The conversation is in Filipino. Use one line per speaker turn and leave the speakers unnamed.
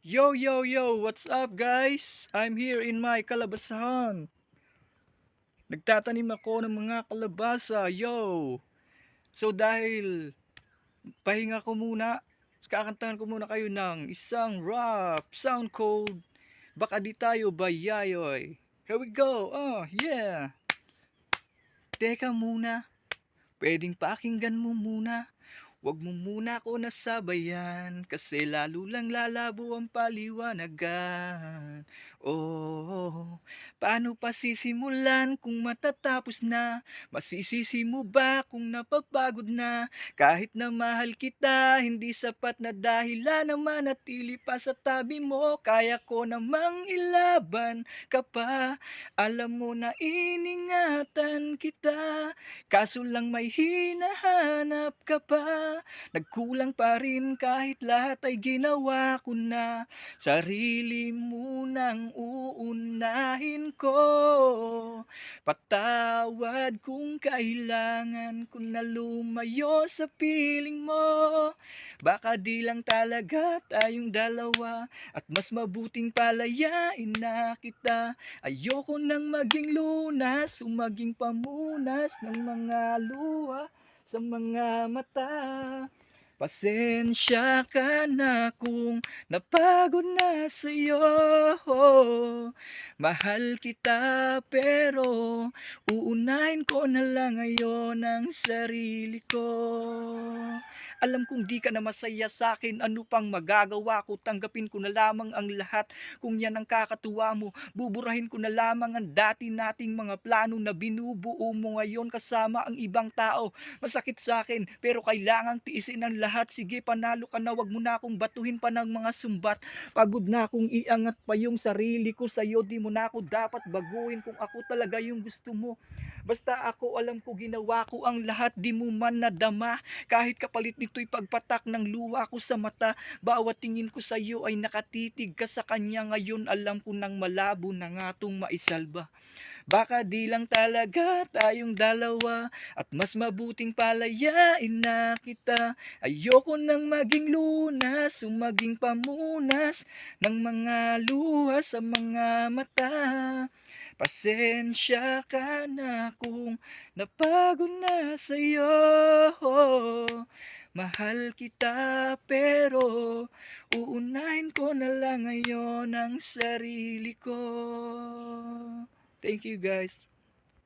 Yo, yo, yo! What's up, guys? I'm here in my kalabasahan. Nagtatanim ako ng mga kalabasa, yo! So, dahil pahinga ko muna, kakantahan ko muna kayo ng isang rap, sound code, baka di tayo bayayoy. Here we go, oh, yeah! Teka muna, pwedeng pakinggan mo muna. Huwag mo muna ako nasabayan Kasi lalo lang lalabo ang paliwanagan paano pa sisimulan kung matatapos na? Masisisi mo ba kung napapagod na? Kahit na mahal kita, hindi sapat na dahilan na manatili pa sa tabi mo. Kaya ko namang ilaban ka pa. Alam mo na iningatan kita. Kaso lang may hinahanap ka pa. Nagkulang pa rin kahit lahat ay ginawa ko na. Sarili mo nang uunahin ko. Patawad kung kailangan ko na lumayo sa piling mo. Baka di lang talaga tayong dalawa At mas mabuting palayain na kita. Ayoko nang maging lunas o maging pamunas ng mga luha sa mga mata. Pasensya ka na kung napagod na sa'yo Mahal kita pero uunahin ko na lang ngayon ang sarili ko. Alam kong di ka na masaya sa akin. Ano pang magagawa ko? Tanggapin ko na lamang ang lahat. Kung yan ang kakatuwa mo Buburahin ko na lamang ang dati nating mga plano Na binubuo mo ngayon kasama ang ibang tao. Masakit sa akin pero kailangang tiisin ang lahat. Sige panalo ka na. Wag mo na akong batuhin pa ng mga sumbat. Pagod na akong iangat pa yung sarili ko sa'yo. Di mo na ako dapat baguhin kung ako talaga yung gusto mo. Basta ako alam ko ginawa ko ang lahat Di mo man nadama. Kahit kapalit nito'y pagpatak ng luha ko sa mata Bawat tingin ko sa'yo ay nakatitig ka sa kanya. Ngayon alam ko nang malabo na nga tong maisalba Baka di lang talaga tayong dalawa At mas mabuting palayain na kita. Ayoko nang maging lunas o maging pamunas Ng mga luha sa mga mata. Pasensya ka na kung napagod na sa'yo. Mahal kita pero uunahin ko na lang ngayon ang sarili ko Thank you guys.